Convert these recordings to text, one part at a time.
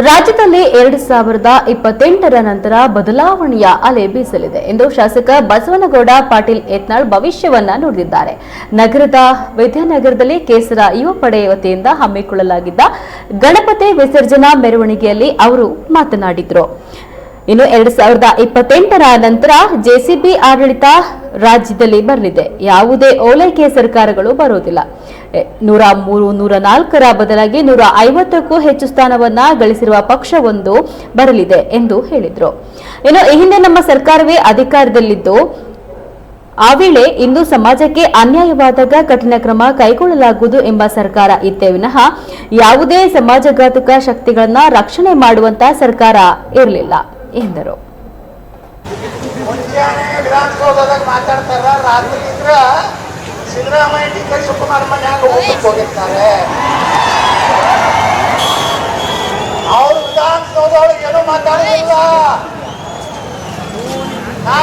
ರಾಜ್ಯದಲ್ಲಿ ಎರಡು ಸಾವಿರದ ಇಪ್ಪತ್ತೆಂಟರ ನಂತರ ಬದಲಾವಣೆಯ ಅಲೆ ಬೀಸಲಿದೆ ಎಂದು ಶಾಸಕ ಬಸವನಗೌಡ ಪಾಟೀಲ್ ಯತ್ನಾಳ್ ಭವಿಷ್ಯವನ್ನ ನುಡಿದಿದ್ದಾರೆ. ನಗರದ ವಿದ್ಯಾನಗರದಲ್ಲಿ ಕೇಸರ ಯುವ ಪಡೆ ವತಿಯಿಂದ ಹಮ್ಮಿಕೊಳ್ಳಲಾಗಿದ್ದ ಗಣಪತಿ ವಿಸರ್ಜನಾ ಮೆರವಣಿಗೆಯಲ್ಲಿ ಅವರು ಮಾತನಾಡಿದರು. ಇನ್ನು ಎರಡ್ ಸಾವಿರದ ಇಪ್ಪತ್ತೆಂಟರ ನಂತರ ಜೆಸಿಬಿ ಆಡಳಿತ ರಾಜ್ಯದಲ್ಲಿ ಬರಲಿದೆ. ಯಾವುದೇ ಓಲೈಕೆ ಸರ್ಕಾರಗಳು ಬರುವುದಿಲ್ಲ. ಎ, ನೂರ ಮೂರು ನೂರ ನಾಲ್ಕರ ಬದಲಾಗಿ ನೂರ ಐವತ್ತಕ್ಕೂ ಹೆಚ್ಚು ಸ್ಥಾನವನ್ನ ಗಳಿಸಿರುವ ಪಕ್ಷವೊಂದು ಬರಲಿದೆ ಎಂದು ಹೇಳಿದರು. ಇನ್ನು ಈ ಹಿಂದೆ ನಮ್ಮ ಸರ್ಕಾರವೇ ಅಧಿಕಾರದಲ್ಲಿದ್ದು ಆ ವೇಳೆ ಇಂದು ಸಮಾಜಕ್ಕೆ ಅನ್ಯಾಯವಾದಾಗ ಕಠಿಣ ಕ್ರಮ ಕೈಗೊಳ್ಳಲಾಗುವುದು ಎಂಬ ಸರ್ಕಾರ ಇದ್ದೇ ವಿನಃ ಯಾವುದೇ ಸಮಾಜಘಾತಕ ಶಕ್ತಿಗಳನ್ನ ರಕ್ಷಣೆ ಮಾಡುವಂತ ಸರ್ಕಾರ ಇರಲಿಲ್ಲ. ಎಂದರು. ನಾ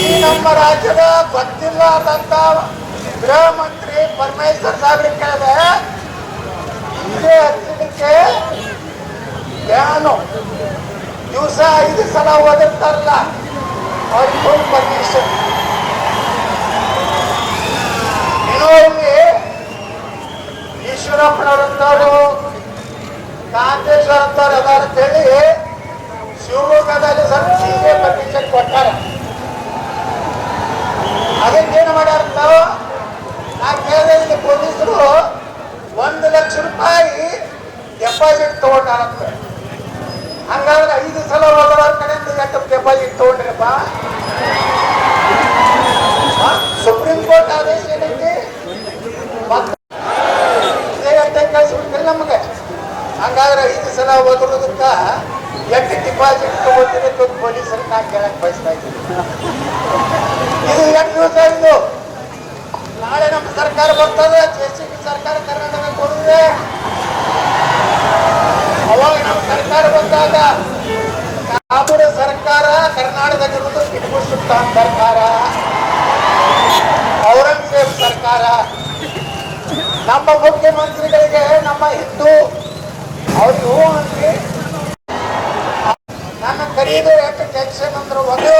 ಈ ನಮ್ಮ ರಾಜ್ಯದ ಗೊತ್ತಿಲ್ಲದಂತ ಗೃಹ ಮಂತ್ರಿ ಪರಮೇಶ್ವರ್ ಸಾಹೇಬ್ರಿಗೆ ಕೇಳಿದೆ ಇಲ್ಲೇ ಹಚ್ಚಲಿಕ್ಕೆ ಬ್ಯಾನು ದಿವಸ ಐದು ಸಲ ಓದಿರ್ತಾರಲ್ಲ ಅವ್ರಿಗೆ ಪರ್ಮಿಷನ್ ಇನ್ನೊಂದು ಇಲ್ಲಿ ಈಶ್ವರಪ್ಪನವರಂತವರು ಕಾಂತೇಶ್ವರ ಅಂತವ್ರು ಅದಾರ ಅಂತೇಳಿ ಶಿವಮೊಗ್ಗದಲ್ಲಿ ಸ್ವಲ್ಪ ಸೀರೆ ಪರ್ಮಿಷನ್ ಕೊಟ್ಟಾರೆ. ಅದಕ್ಕೇನು ಮಾಡ್ಯಾರ ನಾ ಕೇಳಿದ ಇಲ್ಲಿ ಪೊಲೀಸರು ಒಂದು ಲಕ್ಷ ರೂಪಾಯಿ ಡೆಪಾಸಿಟ್ ತಗೊಂಡಾರಂತೆ. ಹಂಗಾದ್ರೆ ಐದು ಸಲ ಹೋದ್ರ ಕಡೆಯಿಂದ ಪೇಪರ್ ಡೆಪಾಸಿಟ್ ತಗೊಂಡ್ರಪ್ಪ ಸುಪ್ರೀಂ ಕೋರ್ಟ್ ಆದೇಶ ಏನೈತಿ? ಕಳಿಸ್ಬಿಟ್ಟಿಲ್ಲ ನಮಗೆ. ಹಂಗಾದ್ರೆ ಐದು ಸಲ ಓದಿರೋದಕ್ಕ ಎಂಟು ಡಿಪಾಸಿಟ್ ತಗೋತೀರಿ ಅಂತ ಪೊಲೀಸರು ನಾ ಕೇಳಕ್ ಬಯಸ್ತಾ ಇದ್ದೀನಿ. ಇದು ಎಂಟು ದಿವಸ ಇದು ನಾಳೆ ನಮ್ಮ ಸರ್ಕಾರ ಬರ್ತದೆ, ಜೆ ಸಿ ಬಿ ಸರ್ಕಾರ ಕರ್ನಾಟಕ ಕೊಡಿದ್ರೆ ಅವಾಗ ನಮ್ಮ ಸರ್ಕಾರ ಬಂದಾಗ ಕಾಬೂರ ಸರ್ಕಾರ ಕರ್ನಾಟಕದಲ್ಲಿರುವುದು ಟಿಪ್ಪು ಸುಲ್ತಾನ್ ಸರ್ಕಾರ, ಔರಂಗಜೇಬ್ ಸರ್ಕಾರ. ನಮ್ಮ ಮುಖ್ಯಮಂತ್ರಿಗಳಿಗೆ, ನಮ್ಮ ಹಿಂದೂ ಅವ್ರಿಗೆ ಹೂ ನಾನು ನನ್ನ ಕರೀದು ಎಷ್ಟು ಟೆನ್ಷನ್ ಅಂದ್ರೆ? ಒಂದೇ